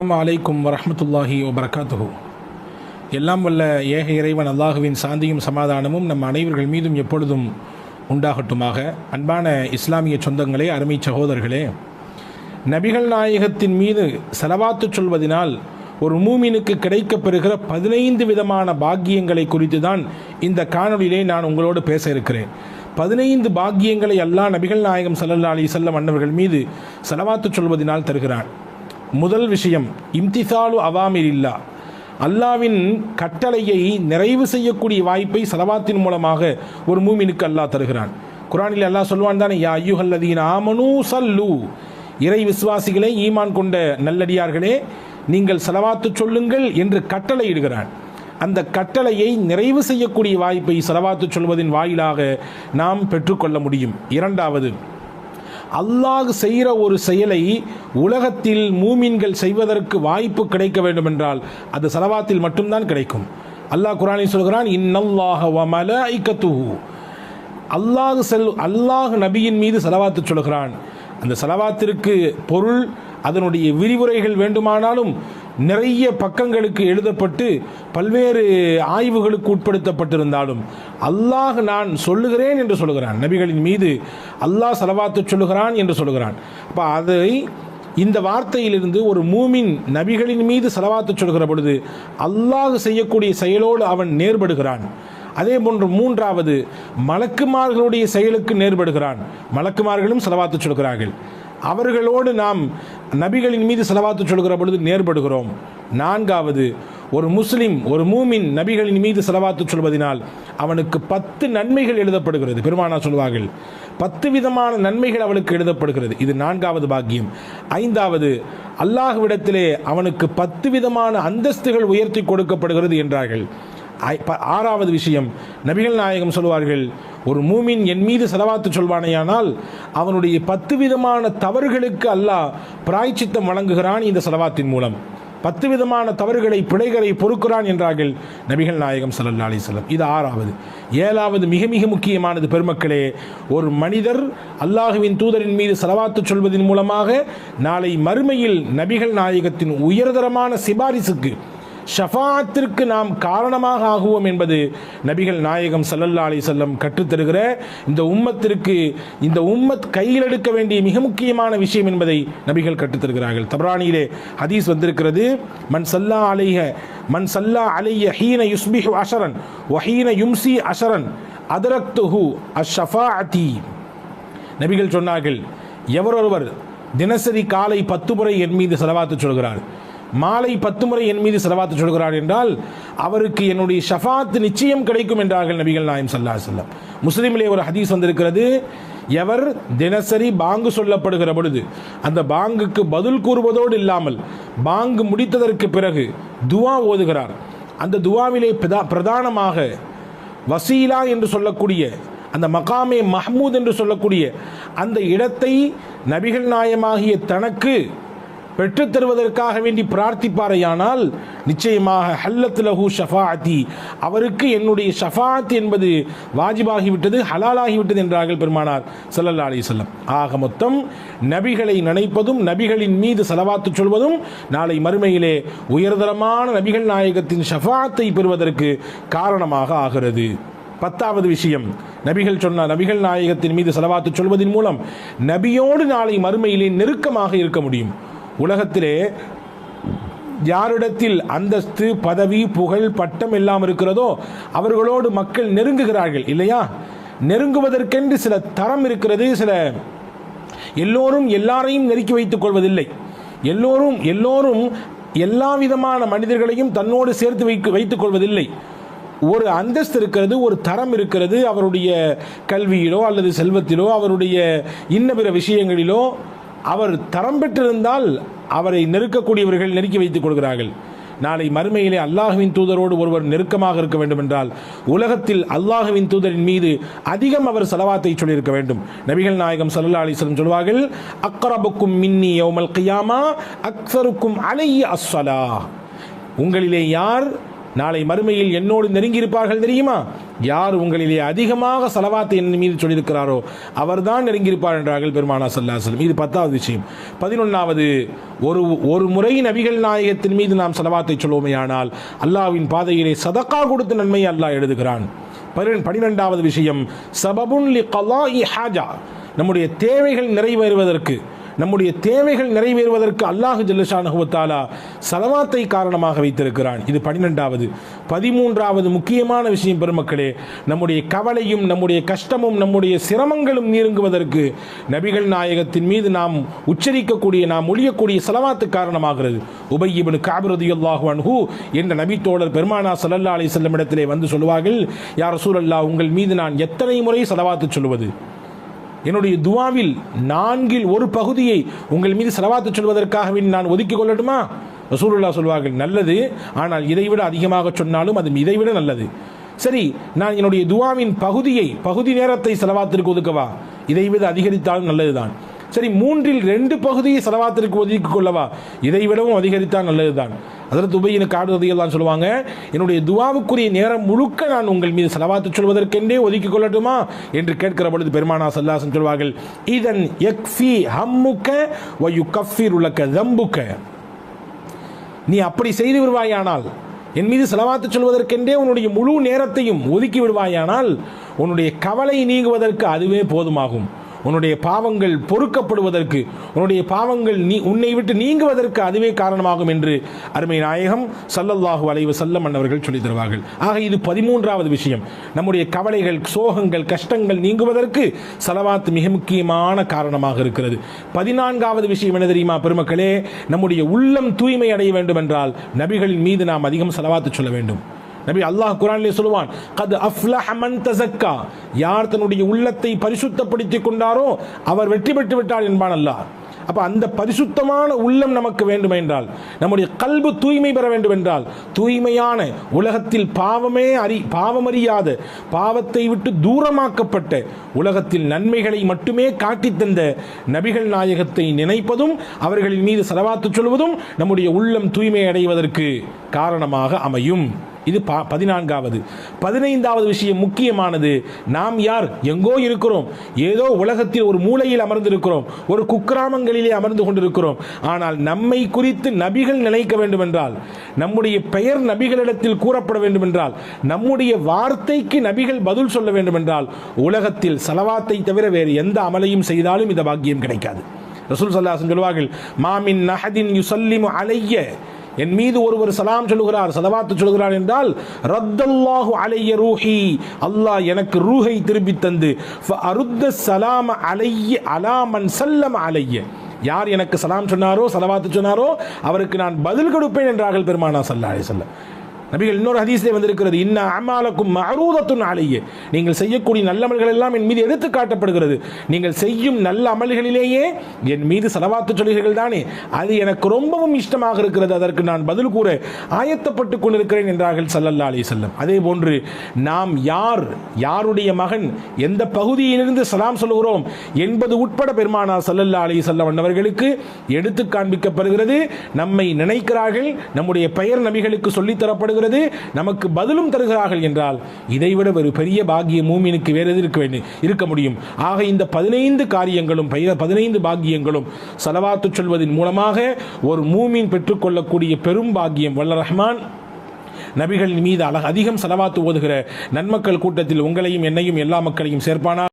அஸ்ஸலாமு அலைக்கும் வரமத்துல்லாஹி வபரகாத்துஹு எல்லாம் வல்ல ஏக இறைவன் அல்லாஹுவின் சாந்தியும் சமாதானமும் நம் அனைவர்கள் மீதும் எப்பொழுதும் உண்டாகட்டுமாக. அன்பான இஸ்லாமிய சொந்தங்களே அருமை சகோதரர்களே நபிகள் நாயகத்தின் மீது செலவாத்து சொல்வதினால் ஒரு மூமினுக்கு கிடைக்கப் பெறுகிற பதினைந்து விதமான பாக்கியங்களை குறித்து தான் இந்த காணொலியிலே நான் உங்களோடு பேச இருக்கிறேன். பதினைந்து பாக்கியங்களை அல்லா நபிகள் நாயகம் சல்லல்லா அலி செல்லம் அன்னவர்கள் மீது செலவாத்து சொல்வதினால் தருகிறான். முதல் விஷயம் இம்திசாலு அவாமிரில்லா அல்லாவின் கட்டளையை நிறைவு செய்யக்கூடிய வாய்ப்பை சலவாத்தின் மூலமாக ஒரு மூமினுக்கு அல்லாஹ் தருகிறான். குரானில் அல்லாஹ் சொல்வான் தானே யா ஐயுஹல்லதீன் ஆமனு சல்லு. இறை விசுவாசிகளே ஈமான் கொண்ட நல்லடியார்களே நீங்கள் செலவாத்து சொல்லுங்கள் என்று கட்டளை இடுகிறான் அந்த கட்டளையை நிறைவு செய்யக்கூடிய வாய்ப்பை செலவாத்து சொல்வதின் வாயிலாக நாம் பெற்றுக்கொள்ள முடியும். இரண்டாவது அல்லாஹ் செய்கிற ஒரு செயலை உலகத்தில் மூமின்கள் செய்வதற்கு வாய்ப்பு கிடைக்க வேண்டும் என்றால் அது சலவாத்தில் மட்டும்தான் கிடைக்கும். அல்லாஹ் குரானை சொல்கிறான் இன்னல்லாஹ வமல ஐக்கத்துஹு அல்லாஹ் செல் அல்லாஹ் நபியின் மீது செலவாத்து சொல்கிறான். அந்த செலவாத்திற்கு பொருள் அதனுடைய விரிவுரைகள் வேண்டுமானாலும் நிறைய பக்கங்களுக்கு எழுதப்பட்டு பல்வேறு ஆய்வுகளுக்கு உட்படுத்தப்பட்டிருந்தாலும் அல்லாஹ் நான் சொல்லுகிறேன் என்று சொல்லுகிறான். நபிகளின் மீது அல்லாஹ் செலவாத்து சொல்லுகிறான் என்று சொல்லுகிறான். அப்போ அதை இந்த வார்த்தையிலிருந்து ஒரு மூமின் நபிகளின் மீது செலவாத்து சொல்கிற பொழுது அல்லாஹ் செய்யக்கூடிய செயலோடு அவன் நேர்படுகிறான். அதே போன்று மூன்றாவது மலக்குமார்களுடைய செயலுக்கு நேர்படுகிறான். மலக்குமார்களும் செலவாத்து சொல்கிறார்கள். அவர்களோடு நாம் நபிகளின் மீது செலவாத்து சொல்கிற பொழுது நேர்படுகிறோம். நான்காவது ஒரு முஸ்லிம் ஒரு மூமின் நபிகளின் மீது செலவாத்து சொல்வதனால் அவனுக்கு பத்து நன்மைகள் எழுதப்படுகிறது. பெருமானா சொல்வார்கள் பத்து விதமான நன்மைகள் அவனுக்கு எழுதப்படுகிறது. இது நான்காவது பாக்கியம். ஐந்தாவது அல்லாஹுவிடத்திலே அவனுக்கு பத்து விதமான அந்தஸ்துகள் உயர்த்தி கொடுக்கப்படுகிறது என்றார்கள். ஆறாவது விஷயம் நபிகள் நாயகம் சொல்வார்கள் ஒரு மூமின் என் மீது செலவாத்து சொல்வானேயானால் அவனுடைய பத்து விதமான தவறுகளுக்கு அல்லாஹ் பிராய்ச்சித்தம் வழங்குகிறான் இந்த செலவாத்தின் மூலம். பத்து விதமான தவறுகளை பிழைகளை பொறுக்கிறான் என்றார்கள் நபிகள் நாயகம் ஸல்லல்லாஹு அலி சொல்லம் இது ஆறாவது. ஏழாவது மிக மிக முக்கியமானது பெருமக்களே ஒரு மனிதர் அல்லாஹுவின் தூதரின் மீது செலவாத்து சொல்வதன் மூலமாக நாளை மறுமையில் நபிகள் நாயகத்தின் உயர்தரமான சிபாரிசுக்கு ஷஃபாத்திற்கு நாம் காரணமாக ஆகுவோம் என்பது நபிகள் நாயகம் சல்லல்லா அலி வஸல்லம் கற்றுத்தருகிற இந்த உம்மத்திற்கு இந்த உம்மத் கையில் எடுக்க வேண்டிய மிக முக்கியமான விஷயம் என்பதை நபிகள் கற்றுத்தருகிறார்கள் தபராணியிலே ஹதீஸ் வந்திருக்கிறது மண் சல்லா அலைஹ மண் சல்லா அலைய ஹீன யுஸ்பிஹு அஷரன் வஹீன யும்சி அஷரன் அதரக்துஹு அஷஃபாஅதி. நபிகள் சொன்னார்கள் எவரொருவர் தினசரி காலை பத்து முறை என் மீது செலவாத்து சொல்கிறார். மாலை பத்து முறை என் மீது செலவாத்து சொல்கிறார் என்றால் அவருக்கு என்னுடைய ஷஃபாத் நிச்சயம் கிடைக்கும் என்றார்கள் நபிகள் நாயம் சல்லா செல்லம் முஸ்லீமிலே ஒரு ஹதீஸ் வந்திருக்கிறது எவர் தினசரி பாங்கு சொல்லப்படுகிற பொழுது அந்த பாங்குக்கு பதில் கூறுவதோடு இல்லாமல் பாங்கு முடித்ததற்கு பிறகு துவா ஓதுகிறார். அந்த துவாவிலே பிரதா- பிரதானமாக வசீலா என்று சொல்லக்கூடிய அந்த மகாமே மஹ்மூத் என்று சொல்லக்கூடிய அந்த இடத்தை நபிகள் நாயமாகிய தனக்கு பெற்றுத் தருவதற்காக வேண்டி பிரார்த்திப்பாரையானால் நிச்சயமாக ஹல்லத் லஹு ஷஃபாஅத்தி அவருக்கு என்னுடைய ஷஃபாத் என்பது வாஜிபாகிவிட்டது ஹலாலாகிவிட்டது என்றார்கள் பெருமானார் சல்லல்லா அலி சொல்லம் ஆக மொத்தம் நபிகளை நினைப்பதும் நபிகளின் மீது செலவாத்து சொல்வதும் நாளை மறுமையிலே உயர்தரமான நபிகள் நாயகத்தின் ஷஃபாத்தை பெறுவதற்கு காரணமாக ஆகிறது. பத்தாவது விஷயம் நபிகள் சொன்ன நபிகள் நாயகத்தின் மீது செலவாத்து சொல்வதன் மூலம் நபியோடு நாளை மறுமையிலே நெருக்கமாக இருக்க முடியும். உலகத்திலே யாரிடத்தில் அந்தஸ்து பதவி புகழ் பட்டம் எல்லாம் இருக்கிறதோ அவர்களோடு மக்கள் நெருங்குகிறார்கள் இல்லையா? நெருங்குவதற்கென்று சில தரம் இருக்கிறது சில எல்லோரும் எல்லாரையும் நெருக்கி வைத்துக் கொள்வதில்லை. எல்லோரும் எல்லோரும் எல்லா விதமான மனிதர்களையும் தன்னோடு சேர்த்து வைக்க வைத்துக் கொள்வதில்லை. ஒரு அந்தஸ்து இருக்கிறது ஒரு தரம் இருக்கிறது அவருடைய கல்வியிலோ அல்லது செல்வத்திலோ அவருடைய இன்ன பிற விஷயங்களிலோ அவர் தரம் பெற்றிருந்தால் அவரை நெருக்கக்கூடியவர்கள் நெருக்கி வைத்துக் கொள்கிறார்கள். நாளை மறுமையிலே அல்லாஹுவின் தூதரோடு ஒருவர் நெருக்கமாக இருக்க வேண்டும் என்றால் உலகத்தில் அல்லாஹுவின் தூதரின் மீது அதிகம் அவர் செலவாத்தை சொல்லியிருக்க வேண்டும். நபிகள் நாயகம் சல்லா அலிஸ்லம் சொல்வார்கள் அக்ரபுக்கும் மின்னி யோமல் கியாமா அக்சருக்கும் அலைய அஸ்வலா உங்களிலே யார் நாளை மறுமையில் என்னோடு நெருங்கியிருப்பார்கள் தெரியுமா? யார் உங்களிலே அதிகமாக செலவாத்தை என் மீது சொல்லியிருக்கிறாரோ அவர்தான் நெருங்கியிருப்பார் என்றார்கள் பெருமானா சல்லாஹலம் இது பத்தாவது விஷயம். பதினொன்றாவது ஒரு ஒரு முறை நபிகள் நாயகத்தின் மீது நாம் செலவாத்தை சொல்வோமேயானால் அல்லாஹ்வின் பாதையிலே சதக்கா கொடுத்த நன்மை அல்லாஹ் எழுதுகிறான். பனிரெண்டு பனிரெண்டாவது விஷயம் சபபுன் லி ஹாஜா. நம்முடைய தேவைகள் நிறைவேறுவதற்கு நம்முடைய தேவைகள் நிறைவேறுவதற்கு அல்லாஹு ஜல்லஷானுகுவத்தாலா சலவாத்தை காரணமாக வைத்திருக்கிறான். இது பனிரெண்டாவது. பதிமூன்றாவது முக்கியமான விஷயம் பெருமக்களே நம்முடைய கவலையும் நம்முடைய கஷ்டமும் நம்முடைய சிரமங்களும் நீருங்குவதற்கு நபிகள் நாயகத்தின் மீது நாம் உச்சரிக்கக்கூடிய நாம் ஒழியக்கூடிய செலவாத்து காரணமாகிறது. உபையிபனு காபிரதியுல்லாஹு அன்ஹு என்ற நபித்தோழர் பெருமானா சல்லல்லா அலி செல்லம் இடத்திலே வந்து சொல்லுவார்கள் யார் சூழல்லா உங்கள் மீது நான் எத்தனை முறை செலவாத்து சொல்லுவது? என்னுடைய துவாவில் நான்கில் ஒரு பகுதியை உங்கள் மீது செலவாத்து சொல்வதற்காகவே நான் ஒதுக்கிக் கொள்ளட்டுமா ரசூலுல்லா சொல்வார்கள் நல்லது. ஆனால் இதைவிட அதிகமாக சொன்னாலும் அது இதைவிட நல்லது. சரி நான் என்னுடைய துவாவின் பகுதியை பகுதி நேரத்தை செலவாத்திற்கு ஒதுக்கவா? இதைவிட அதிகரித்தாலும் நல்லதுதான். சரி மூன்றில் ரெண்டு பகுதியை செலவாத்திற்கு ஒதுக்கிக் கொள்ளவா? இதை விடவும் அதிகரித்தால் நல்லதுதான். அதற்கு துபையின் காடு தான் சொல்லுவாங்க. என்னுடைய துவாவுக்குரிய நேரம் முழுக்க நான் உங்கள் மீது செலவாத்து சொல்வதற்கென்றே ஒதுக்கிக் கொள்ளட்டுமா? என்று கேட்கிற பொழுது பெருமானா சல்லாசன் சொல்வார்கள் இதன் எக்ஃபி ஹம்முக்க வயு கஃபீர் உள்ளக்க தம்புக்க. நீ அப்படி செய்து விடுவாயானால் என் மீது செலவாத்து சொல்வதற்கென்றே உன்னுடைய முழு நேரத்தையும் ஒதுக்கி விடுவாயானால் உன்னுடைய கவலை நீங்குவதற்கு அதுவே போதுமாகும். உன்னுடைய பாவங்கள் பொறுக்கப்படுவதற்கு உன்னுடைய பாவங்கள் நீ உன்னை விட்டு நீங்குவதற்கு அதுவே காரணமாகும் என்று அருமை நாயகம் சல்லல்லாஹு அலைவு செல்லம் அன்னவர்கள் சொல்லித் தருவார்கள். ஆக இது பதிமூன்றாவது விஷயம். நம்முடைய கவலைகள் சோகங்கள் கஷ்டங்கள் நீங்குவதற்கு சலவாத் மிக முக்கியமான காரணமாக இருக்கிறது. பதினான்காவது விஷயம் என்ன தெரியுமா பெருமக்களே? நம்முடைய உள்ளம் தூய்மை அடைய வேண்டும் என்றால் நபிகளின் மீது நாம் அதிகம் செலவாத்து சொல்ல வேண்டும். நபி அல்லாஹ் குரானிலே சொல்லுவான் கது அஃப்லஹ மன் யார் தன்னுடைய உள்ளத்தை பரிசுத்தப்படுத்தி கொண்டாரோ அவர் வெற்றி பெற்று விட்டார் என்பான் அல்லாஹ். அப்போ அந்த பரிசுத்தமான உள்ளம் நமக்கு வேண்டும் என்றால் நம்முடைய கல்பு தூய்மை பெற வேண்டும் என்றால் தூய்மையான உலகத்தில் பாவமே அறி பாவமறியாத பாவத்தை விட்டு தூரமாக்கப்பட்ட உலகத்தில் நன்மைகளை மட்டுமே காட்டித் தந்த நபிகள் நாயகத்தை நினைப்பதும் அவர்களின் மீது செலவாத்து சொல்வதும் நம்முடைய உள்ளம் தூய்மை அடைவதற்கு காரணமாக அமையும். இது பா பதினான்காவது. பதினைந்தாவது விஷயம் முக்கியமானது. நாம் யார்? எங்கோ இருக்கிறோம். ஏதோ உலகத்தில் ஒரு மூலையில் அமர்ந்திருக்கிறோம். ஒரு குக்கிராமங்களிலே அமர்ந்து கொண்டிருக்கிறோம். ஆனால் நம்மை குறித்து நபிகள் நினைக்க வேண்டும் என்றால் நம்முடைய பெயர் நபிகளிடத்தில் கூறப்பட வேண்டும் என்றால் நம்முடைய வார்த்தைக்கு நபிகள் பதில் சொல்ல வேண்டும் என்றால் உலகத்தில் சலவாத்தை தவிர வேறு எந்த அமலையும் செய்தாலும் இந்த பாக்கியம் கிடைக்காது. ரசூல் சல்லாசன் சொல்வார்கள் மாமின் நஹதின் யுசல்லிமு அலைய. என் மீது ஒருவர் சலாம் சொல்லுகிறார் சலவாத்து சொல்கிறார் என்றால் ரத்தல்லாஹு அலைய ரூஹி. அல்லாஹ் எனக்கு ரூஹை திருப்பி தந்து அருத்த சலாம் அலைய அலாமன் சல்லம் அலைய. யார் எனக்கு சலாம் சொன்னாரோ சலவாத்து சொன்னாரோ அவருக்கு நான் பதில் கொடுப்பேன் என்றார்கள் பெருமானா சல்லா அலி நபிகள் இன்னொரு ஹதீஸிலே வந்திருக்கிறது இன்ன அமாலக்கும் மஅரூதத்துன் அலையே. நீங்கள் செய்யக்கூடிய நல்ல அமல்கள் எல்லாம் என் மீது எடுத்து காட்டப்படுகிறது. நீங்கள் செய்யும் நல்ல அமல்களிலேயே என் மீது செலவாத்து சொல்கிறீர்கள் தானே? அது எனக்கு ரொம்பவும் இஷ்டமாக இருக்கிறது. அதற்கு நான் பதில் கூற ஆயத்தப்பட்டு கொண்டிருக்கிறேன் என்றார்கள் சல்லல்லா அலி செல்லம் அதே போன்று நாம் யார் யாருடைய மகன் எந்த பகுதியிலிருந்து சலாம் சொல்லுகிறோம் என்பது உட்பட பெருமானா சல்லல்லா அலி செல்லம் அவர்களுக்கு எடுத்து காண்பிக்கப்படுகிறது. நம்மை நினைக்கிறார்கள். நம்முடைய பெயர் நபிகளுக்கு சொல்லித் தருகிறது நமக்கு பதிலும் தருகிறார்கள் என்றால் இதைவிட ஒரு பெரிய பாக்கிய மூமினுக்கு வேறு எது இருக்க வேண்டும் இருக்க முடியும். ஆக இந்த பதினைந்து காரியங்களும் பதினைந்து பாக்கியங்களும் செலவாத்து சொல்வதன் மூலமாக ஒரு மூமின் பெற்றுக்கொள்ளக்கூடிய பெரும் பாக்கியம். வல்ல ரஹ்மான் நபிகளின் மீது அழக அதிகம் செலவாத்து ஓதுகிற நன்மக்கள் கூட்டத்தில் உங்களையும் என்னையும் எல்லா மக்களையும் சேர்ப்பானா?